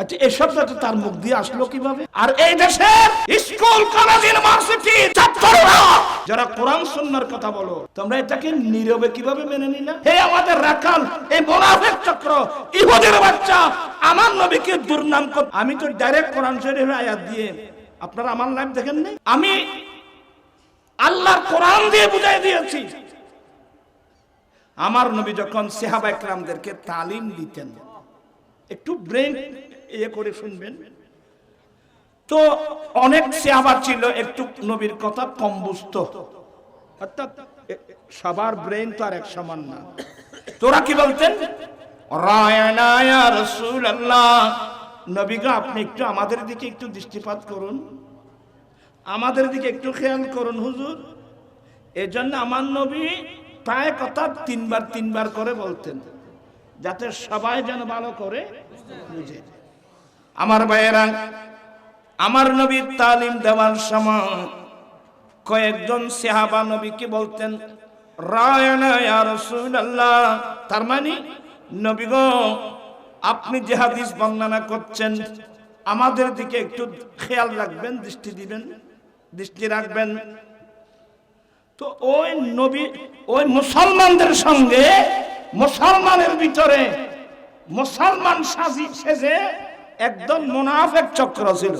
আচ্ছা তার মুখ দিয়ে আসলো কীভাবে? আর কোরআন কথা তোমরা নীরবে কীভাবে মেনে আমাদের চক্র আমার নবীকে দুর্নাম কর। আমি তো ডাইরেক্ট কোরআন দিয়ে, আপনারা আমার দেখেন আমি কোরআন দিয়ে বুঝাই দিয়েছি। আমার নবী যখন সেহাবা একরামদেরকে তালিম দিতেন একটু ব্রেন ইয়ে করে শুনবেন। তো অনেক সেহাবা ছিল, একটু নবীর কথা কম বুঝতো। অর্থাৎ সবার ব্রেন তো আর এক সমান না। তোরা কি বলতেন? নবীগা আপনি একটু আমাদের দিকে একটু দৃষ্টিপাত করুন। আমাদের দিকে একটু খেয়াল করুন, হুজুর। এজন্য আমার নবী প্রায় কথা তিনবার তিনবার করে বলতেন। যাতে সবাই যেন ভালো করে বুঝে আমার ভাইয়েরা, আমার নবীর তালিম দেওয়ার সময় কয়েকজন সেহাবা নবীকে বলতেন, রায়না রাসূলুল্লাহ। তার মানে নবী গো, আপনি যে হাদিস বর্ণনা করছেন, আমাদের দিকে একটু খেয়াল রাখবেন, দৃষ্টি দিবেন, দৃষ্টি রাখবেন। তো ওই নবী, ওই মুসলমানদের সঙ্গে মুসলমানের ভিতরে মুসলমান সাজি সেজে একদম মুনাফেক চক্র ছিল।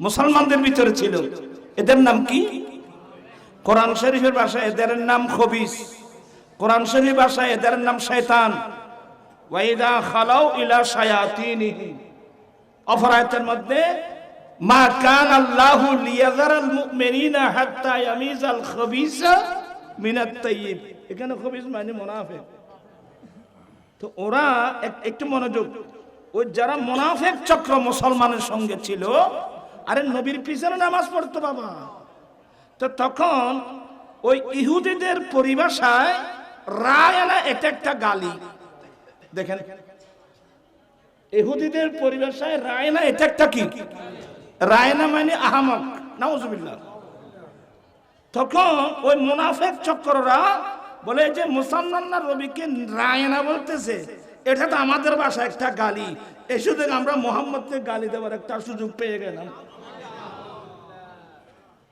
মুসলমানদের ভিতরে ছিল। এদের নাম কি? কোরআন শরীফের ভাষায় এদের নাম খবিস। কোরআন শরীফ ভাষায় এদের নাম শয়তান। ওয়াইদা খালাউ ইলা শায়াতিনিহি। অপরায়তের মধ্যে, মা কান আল্লাহু লিয়াযারাল মুমিনিনা হাত্তা ইয়ামিজাল খবিসা মিনাত তাইয়িব। এখানে খবিস মানে মুনাফিক। তো ওরা একটু মনোযোগ। ওই যারা মুনাফিক চক্র মুসলমানের সঙ্গে ছিল, আরে নবীর পিছনে নামাজ পড়তো বাবা। তো তখন ওই ইহুদিদের পরিভাষায় রায়না এটা একটা গালি। দেখেন, ইহুদিদের পরিভাষায় রায়না এটা একটা কি? রায়না মানে আহামক। নাউজুবিল্লাহ। তখন ওই মুনাফেক চক্ররা বলে যে মুসলমানরা রবিকে রায়না বলতেছে। এটা তো আমাদের বাসা একটা গালি। এই সুযোগ আমরা মোহাম্মদকে গালি দেওয়ার একটা সুযোগ পেয়ে গেলাম।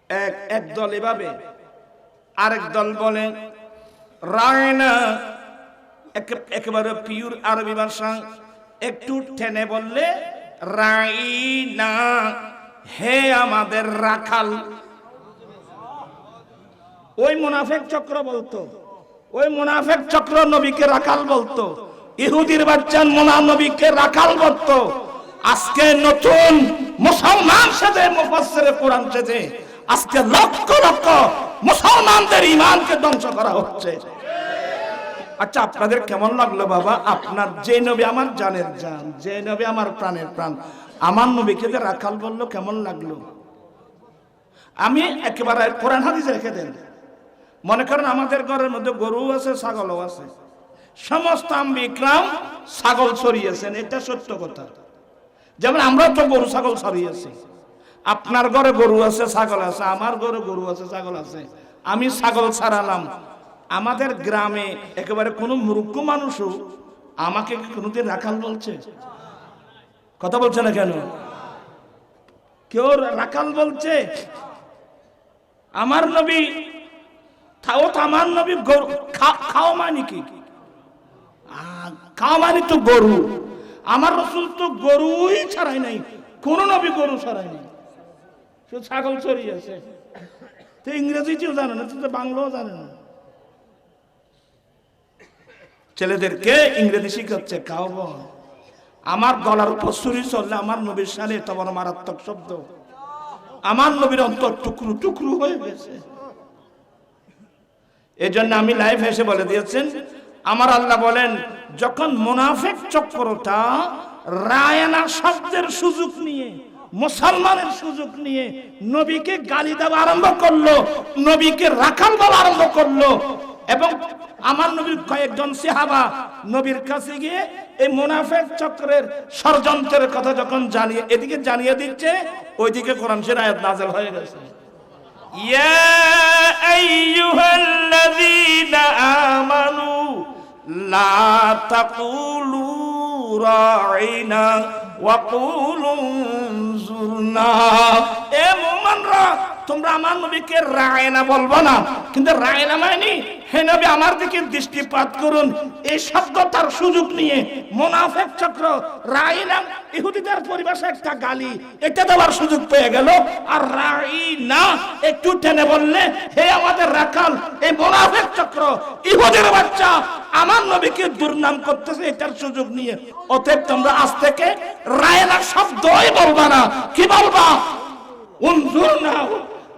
এক এক দল এভাবে। আরেক দল বলে, রায়না একে- একেবারে পিওর আরবি ভাষা। একটু টেনে বললে রাইনা হে আমাদের রাখাল ওই মুনাফেক চক্র বলতো। ওই মুনাফেক চক্র নবীকে রাখাল বলতো। ইহুদির বাচ্চান মোনা নবীকে রাখাল বলতো। আজকে নতুন মুসলমান সাথে মুফাসসিরে কোরআন সাথে আজকে লক্ষ লক্ষ মুসলমানদের ইমানকে ধ্বংস করা হচ্ছে। আচ্ছা আপনাদের কেমন লাগল বাবা? আপনার যে নবী আমার জানের জান, যে নবী আমার প্রাণের প্রাণ, আমার নবীকে যে রাখাল বলল কেমন লাগল? আমি একেবারে কোরআন হাদিস রেখে দেন। মনে করেন আমাদের ঘরের মধ্যে গরু আছে, ছাগলও আছে। সমস্ত বিক্রাম ছাগল ছড়িয়েছেন, এটা সত্য কথা। যেমন আমরা তো গরু, ছাগল ছড়িয়েছি। আপনার ঘরে গরু আছে, ছাগল আছে, আমার ঘরে গরু আছে, ছাগল আছে। আমি ছাগল ছাড়ালাম। আমাদের গ্রামে একেবারে কোনো মূর্খ মানুষও আমাকে কোনোদিন রাখাল বলছে? কথা বলছে না কেন? কেউ রাখাল বলছে? আমার নবী তাও তো আমার নবী গরু। খাও মানে কি? খাও মানে তো গরু। আমার রসুল তো গরুই ছাড়াই নাই। কোন নবী গরু ছাড়াই নাই। শুধু ছাগল চড়িয়েছে তো ইংরেজিতেও জানে না, তো বাংলাও জানে না। ছেলেদেরকে ইংরেজি শিখাচ্ছে, খাও আমার গলার উপর ছুরি চললে আমার নবীর সালে বড় মারাত্মক শব্দ। আমার নবীর অন্তর টুকরু টুকরু হয়ে গেছে। এই জন্য আমি লাইভ এসে বলে দিয়েছেন, আমার আল্লাহ বলেন, যখন মুনাফিক চক্রটা রায়না শব্দের সুযোগ নিয়ে, মুসলমানের সুযোগ নিয়ে নবীকে গালি দেওয়া আরম্ভ করল, নবীকে রাখাল বলা আরম্ভ করল, এবং আমার নবীর কয়েকজন সেহাবা নবীর কাছে গিয়ে এই মুনাফেক চক্রের ষড়যন্ত্রের কথা যখন জানিয়ে, এদিকে জানিয়ে দিচ্ছে, ওইদিকে কোরআন সে আয়াত নাজেল হয়ে গেছে। يا أيها الذين آمنوا لا تقولوا راعنا وقولوا انظرنا এ মুমিনরা তোমরা আমার নবীকে রায়না বলব না। কিন্তু রায়না মানে হে নবী, আমার দিকে দৃষ্টিপাত করুন। এই শব্দ তার সুযোগ নিয়ে মোনাফেক চক্র রায়না ইহুদিদের পরিবেশে একটা গালি, এটা দেওয়ার সুযোগ পেয়ে গেল। আর রাইনা একটু টেনে বললে, হে আমাদের রাখাল, এই মোনাফেক চক্র, ইহুদের বাচ্চা, আমার নবীকে দুর্নাম করতেছে, এটার সুযোগ নিয়ে। অতএব তোমরা আজ থেকে রায়না শব্দই বলবা না। কি বলবা? না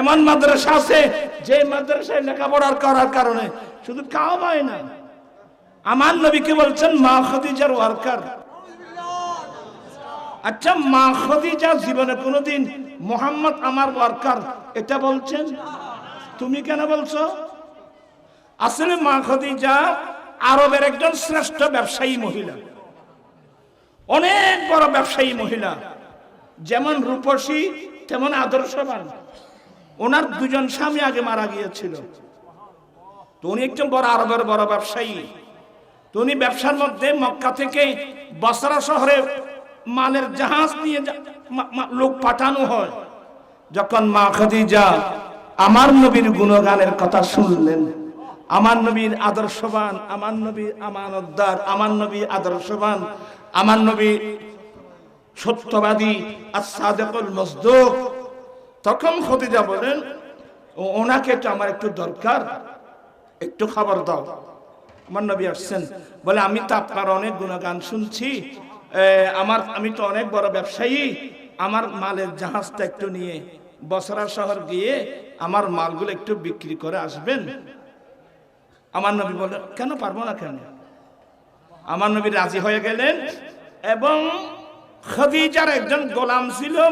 এমন মাদ্রাসা আছে, যে মাদ্রাসায় লেখাপড়ার করার কারণে শুধু কাবাই না। আমার নবীকে বলছেন, মা খদিজার ওয়ার্কার। আচ্ছা মা খদিজা জীবনে কোনোদিন মোহাম্মদ আমার ওয়ার্কার, এটা বলছেন? তুমি কেন বলছো? আসলে মা খদিজা আরবের একজন শ্রেষ্ঠ ব্যবসায়ী মহিলা। অনেক বড় ব্যবসায়ী মহিলা। যেমন রূপসী, তেমন আদর্শবান। ওনার দুজন স্বামী আগে মারা গিয়েছিল। তো উনি একজন বড় আরবের বড় ব্যবসায়ী। তো উনি ব্যবসার মধ্যে মক্কা থেকে বসরা শহরে মালের জাহাজ নিয়ে লোক পাঠানো হয়। যখন মা খাদিজা আমার নবীর গুণগানের কথা শুনলেন, আমার নবীর আদর্শবান, আমার নবী আমানতদার, আমার নবী আদর্শবান, আমার নবী সত্যবাদী আর সাদেকুল মজদুক তখন খতিজা বলেন ওনাকে তো আমার একটু দরকার, একটু খাবার দাও। আমার নবী আসছেন, বলে, আমি তো আপনার অনেক গুণগান শুনছি আমার, আমি তো অনেক বড় ব্যবসায়ী, আমার মালের জাহাজটা একটু নিয়ে বসরা শহর গিয়ে আমার মালগুলো একটু বিক্রি করে আসবেন? আমার নবী বলে কেন পারব না কেন? আমার নবী রাজি হয়ে গেলেন এবং খদিজার একজন গোলাম ছিল